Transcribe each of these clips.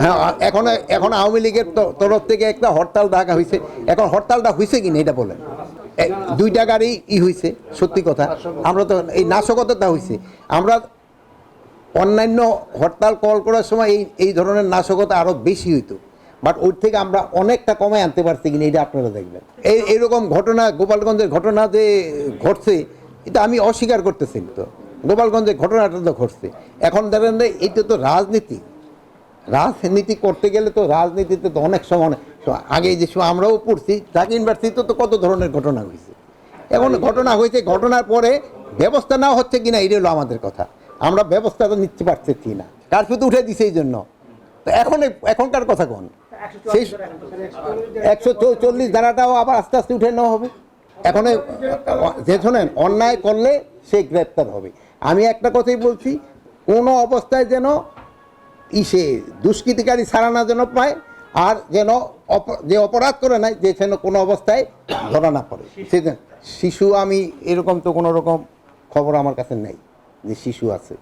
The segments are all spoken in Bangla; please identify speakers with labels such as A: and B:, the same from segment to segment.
A: হ্যাঁ এখন এখন আওয়ামী লীগের তরফ থেকে একটা হরতাল ডাকা হয়েছে এখন হরতালটা হয়েছে কিনা এটা বলেন। দুইটা গাড়ি ই হয়েছে সত্যি কথা। আমরা তো, এই নাশকতাটা হয়েছে আমরা অন্যান্য হরতাল কল করার সময় এই এই ধরনের নাশকতা আরও বেশি হইতো। বাট ওর থেকে আমরা অনেকটা কমে আনতে পারছি কিনা এটা আপনারা দেখবেন। এই এরকম ঘটনা, গোপালগঞ্জের ঘটনা যে ঘটছে, এটা আমি অস্বীকার করতেছি তো। গোপালগঞ্জের ঘটনাটা তো ঘটছে। এখন দেখেন যে, এইটা তো রাজনীতি। রাজনীতি করতে গেলে তো রাজনীতিতে তো অনেক সময় আগে যে সময় আমরাও পড়ছি ঢাকা ইউনিভার্সিটিতে তো কত ধরনের ঘটনা হয়েছে? এখন ঘটনা হয়েছে, ঘটনার পরে ব্যবস্থা নেওয়া হচ্ছে কিনা এটা হলো আমাদের কথা। আমরা ব্যবস্থা তো নিতে পারছি না কারফিউ তো উঠে দিছে এই জন্য। তো এখন এখনকার কথা কোন? সেই একশো চল্লিশ ধারাটাও আবার আস্তে আস্তে উঠে নেওয়া হবে। এখন যে শোনেন, অন্যায় করলে সে গ্রেপ্তার হবে। আমি একটা কথাই বলছি, কোনো অবস্থায় যেন ইসে দুষ্কৃতিকারী ছাড়া না যেন পায় আর যেন যে অপরাধ করে নাই যে যেন কোনো অবস্থায় ধরা না পড়ে। সে শিশু আমি এরকম তো কোনো রকম খবর আমার কাছে নেই যে শিশু আছে।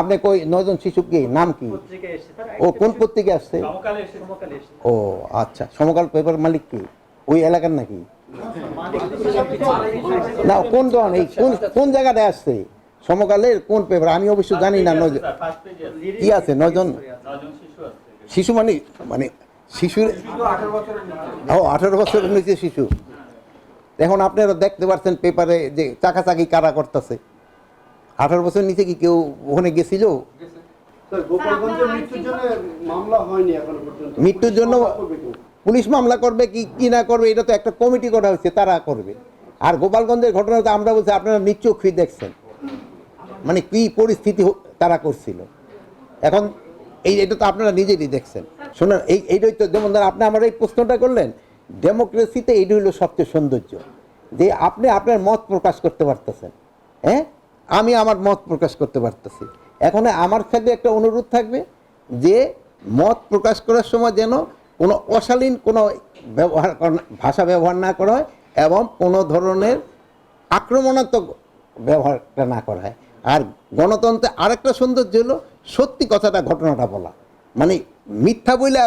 A: আপনি কই নজন শিশু কি? নাম কি? ও কোন পত্রিকা আসছে? ও আচ্ছা সমকাল পেপার মালিক কি? ওই এলাকার নাকি? না কোন এই কোন কোন জায়গাটায় আসছে? সমকালের কোন পেপার আমি অবশ্য জানি না নজন কি আছে? নজন শিশু মানে মানে শিশুর ও আঠারো বছরের নিচে শিশু। এখন আপনারা দেখতে পাচ্ছেন পেপারে যে চাকাচাকি কারা করতেছে। আঠারো বছর নিচে কি কেউ ওখানে গেছিল?
B: মৃত্যুর জন্য?
A: পুলিশ মামলা করবে কি কি না করবে এটা তো একটা কমিটি করা হয়েছে তারা করবে। আর গোপালগঞ্জের ঘটনা তো আমরা বলছি আপনারা নিচোখই দেখছেন। মানে কি পরিস্থিতি তারা করছিল। এখন এই এটা তো আপনারা নিজেরই দেখছেন। শোনেন, এই এইটাই তো যেমন ধরেন আপনি আমার এই প্রশ্নটা করলেন, ডেমোক্রেসিতে এইটা হলো সবচেয়ে সৌন্দর্য। যে আপনি আপনার মত প্রকাশ করতে পারতেছেন হ্যাঁ? আমি আমার মত প্রকাশ করতে পারতেছি। এখন আমার সাথে একটা অনুরোধ থাকবে যে মত প্রকাশ করার সময় যেন কোনো অশালীন কোনো ব্যবহার ভাষা ব্যবহার না করা হয় এবং কোনো ধরনের আক্রমণাত্মক ব্যবহারটা না করা হয়। আর গণতন্ত্রে আরেকটা সৌন্দর্য হলো সত্যি কথাটা ঘটনাটা বলা। মানে মিথ্যা বইলে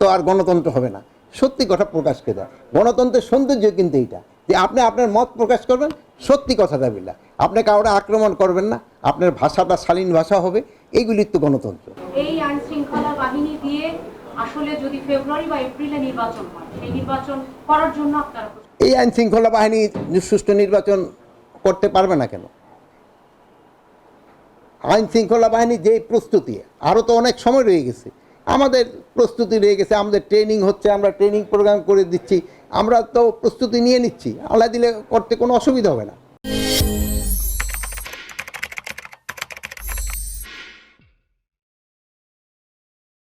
A: তো আর গণতন্ত্র হবে না। সত্যি কথা প্রকাশ করে দেয় গণতন্ত্রের সৌন্দর্য কিন্তু এইটা যে আপনি আপনার মত প্রকাশ করবেন সত্যি কথাটা বলে আপনি কাউকে আক্রমণ করবেন না আপনার ভাষাটা শালীন ভাষা হবে এইগুলির তো গণতন্ত্র।
C: এই আইন শৃঙ্খলা বাহিনী দিয়ে আসলে যদি ফেব্রুয়ারি বা এপ্রিলে নির্বাচন হয় সেই নির্বাচন করার জন্য আপনারা
A: এই আইন শৃঙ্খলা বাহিনী সুষ্ঠু নির্বাচন করতে পারবে না কেন? আইন শৃঙ্খলা বাহিনী যে প্রস্তুতি আরও তো অনেক সময় রয়ে গেছে। আমাদের প্রস্তুতি রয়ে গেছে, আমাদের ট্রেনিং হচ্ছে, আমরা ট্রেনিং প্রোগ্রাম করে দিচ্ছি, আমরা তো প্রস্তুতি নিয়ে নিচ্ছি, আল্লাহ দিলে করতে কোনো অসুবিধা হবে না।